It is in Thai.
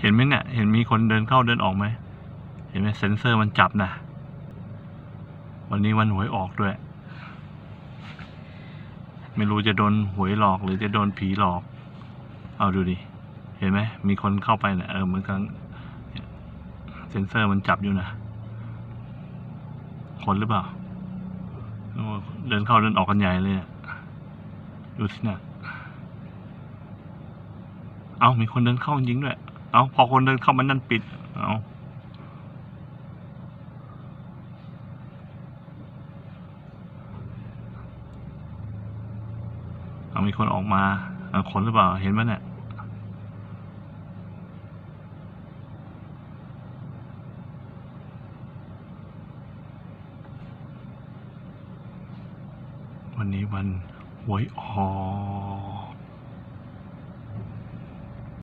เห็นไหมเนี่ย เห็นมีคนเดินเข้าเดินออกไหม เห็นไหมเซ็นเซอร์มันจับนะ วันนี้วันหวยออกด้วย ไม่รู้จะโดนหวยหลอกหรือจะโดนผีหลอก เอาดูดิ เห็นไหม มีคนเข้าไปเนี่ยเออเหมือนกันเซ็นเซอร์มันจับอยู่นะ คนหรือเปล่า เดินเข้าเดินออกกันใหญ่เลยอะดูสินะเอามีคนเดินเข้าจริงด้วย เอาพอคนเดินเข้ามันนั่นปิด เอาเอามีคนออกมาเอาคนหรือเปล่า เห็นไหมเนี่ยวันนี้วันหวยออก